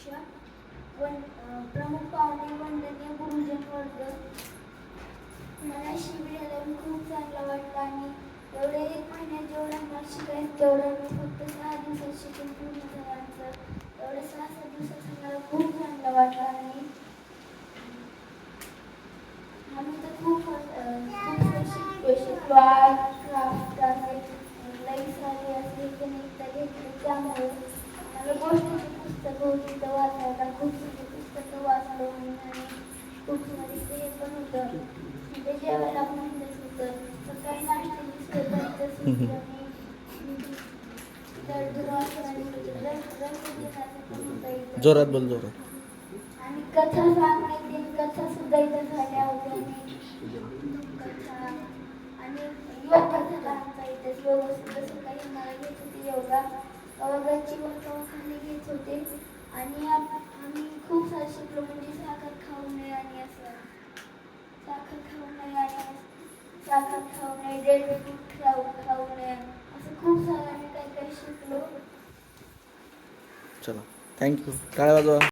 अध्यक्ष वन प्रमुख पाहुणे वंदनीय गुरुजन वर्ग. मला शिबिर आल्यावर खूप चांगलं वाटलं आणि एवढे एक महिन्यात जेवढं मला शिकायचं तेवढं मी फक्त सहा दिवसात शिकून पूर्ण झालं आमचं. एवढं सहा सात दिवसात मला खूप चांगलं वाटलं आणि आम्ही तर खूप खूप शिकलो शिकलो. आर्ट क्राफ्ट असे लई सारे असे गणित घेतले त्यामुळे. गोष्टीची पुस्तकं होती तर वाचायला खूप सारी पुस्तकं वाचलो आणि आणि खूप सारी ते पण होतं. ते जेवायला पण इथंच होतं. सकाळी इथंच इथं. जोरात बोल जोरात. आणि कथा तीन कथा सुद्धा इथं झाल्या होत्या आणि कथा आणि योगा आमचा इथं. योगा सुद्धा सकाळी मला घेत होते योगा. गच्ची खाली घेत होते. आणि आम्ही खूप सारं शिकलो म्हणजे साखर खाऊ नये आणि असं. साखर खाऊ नये आणि असं. साखर खाऊ नये डेड फ्रूट खाऊ खाऊ नये. असं खूप सारं आम्ही काही काही शिकलो. चला. थँक्यू काय वाजवा